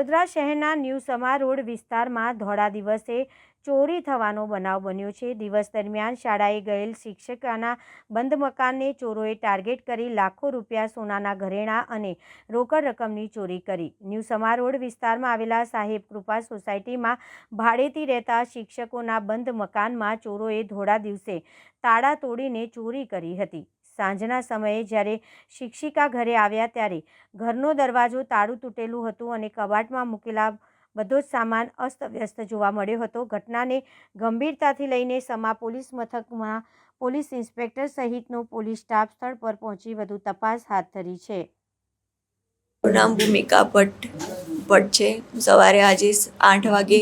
વડોદરા શહેરના ન્યૂ સમા રોડ વિસ્તારમાં ધોળા દિવસે ચોરી થવાનો બનાવ બન્યો છે. દિવસ દરમિયાન શાળાએ ગયેલ શિક્ષકાના બંધ મકાનને ચોરોએ ટાર્ગેટ કરી લાખો રૂપિયા સોનાના ઘરેણાં અને રોકડ રકમની ચોરી કરી. ન્યૂ સમા રોડ વિસ્તારમાં આવેલા સાહેબ કૃપા સોસાયટીમાં ભાડેથી રહેતા શિક્ષકોના બંધ મકાનમાં ચોરોએ ધોળા દિવસે તાળા તોડીને ચોરી કરી હતી. સાંજના સમયે જ્યારે શિક્ષિકા ઘરે આવ્યા ત્યારે ઘરનો દરવાજો તાળું તૂટેલું હતું અને કબાટમાં મૂકેલા બધો જ સામાન અસ્તવ્યસ્ત જોવા મળ્યો હતો. ઘટનાને ગંભીરતાથી લઈને સમા પોલીસ મથકમાં પોલીસ ઇન્સ્પેક્ટર સહિતનો પોલીસ સ્ટાફ સ્થળ પર પહોંચી વધુ તપાસ હાથ ધરી છે. નામ ભૂમિકા ભટ્ટ ભટ્ટ છે. સવારે આજે આઠ વાગે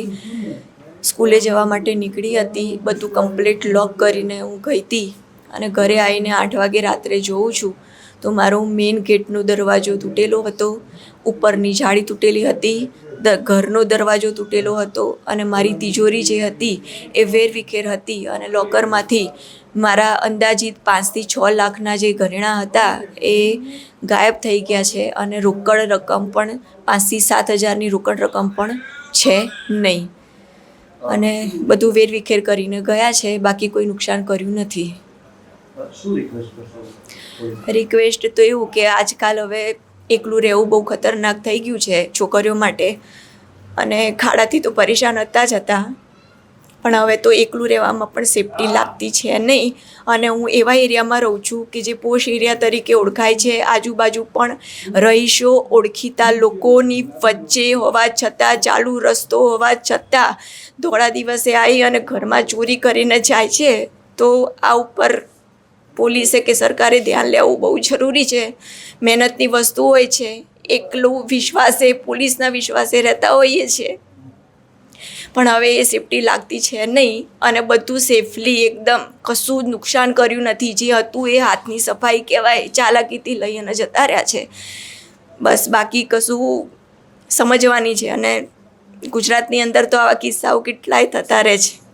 સ્કૂલે જવા માટે નીકળી હતી. બધું કમ્પ્લીટ લોક કરીને હું ગઈ હતી. અને ઘરે આવીને આઠ વાગે રાત્રે જોઉં છું, તો મારો મેઇન ગેટનો દરવાજો તૂટેલો હતો. ઉપરની જાળી તૂટેલી હતી, દ ઘરનો દરવાજો તૂટેલો હતો અને મારી તિજોરી જે હતી એ વેરવિખેર હતી અને લોકરમાંથી મારા અંદાજિત પાંચથી છ લાખના જે ઘરેણાં હતા એ ગાયબ થઈ ગયા છે અને રોકડ રકમ પણ પાંચથી સાત હજારની રોકડ રકમ પણ છે નહીં. અને બધું વેરવિખેર કરીને ગયા છે, બાકી કોઈ નુકસાન કર્યું નથી. રિક્વેસ્ટ તો એવું કે આજકાલ હવે એકલું રહેવું બહુ ખતરનાક થઈ ગયું છે છોકરીઓ માટે. અને ખાડાથી તો પરેશાન હતા જ હતા. પણ હવે તો એકલું રહેવામાં પણ સેફટી લાગતી છે નહીં. અને હું એવા એરિયામાં રહું છું કે જે પોશ એરિયા તરીકે ઓળખાય છે. આજુબાજુ પણ રહીશો, ઓળખીતા લોકોની વચ્ચે હોવા છતાં, ચાલુ રસ્તો હોવા છતાં, ધોળા દિવસે આવી અને ઘરમાં ચોરી કરીને જાય છે. તો આ ઉપર પોલીસે કે સરકારે ધ્યાન લેવું બહુ જરૂરી છે. મહેનતની વસ્તુ હોય છે. એકલું વિશ્વાસે, પોલીસના વિશ્વાસે રહેતા હોઈએ છીએ. પણ હવે એ સેફટી લાગતી છે નહીં અને બધું સેફલી એકદમ કશું નુકસાન કર્યું નથી. જે હતું એ હાથની સફાઈ કહેવાય, ચાલાકીથી લઈ અને જતા રહ્યા છે. બસ બાકી કશું સમજવાની છે અને ગુજરાતની અંદર તો આવા કિસ્સાઓ કેટલાય થતા રહે છે.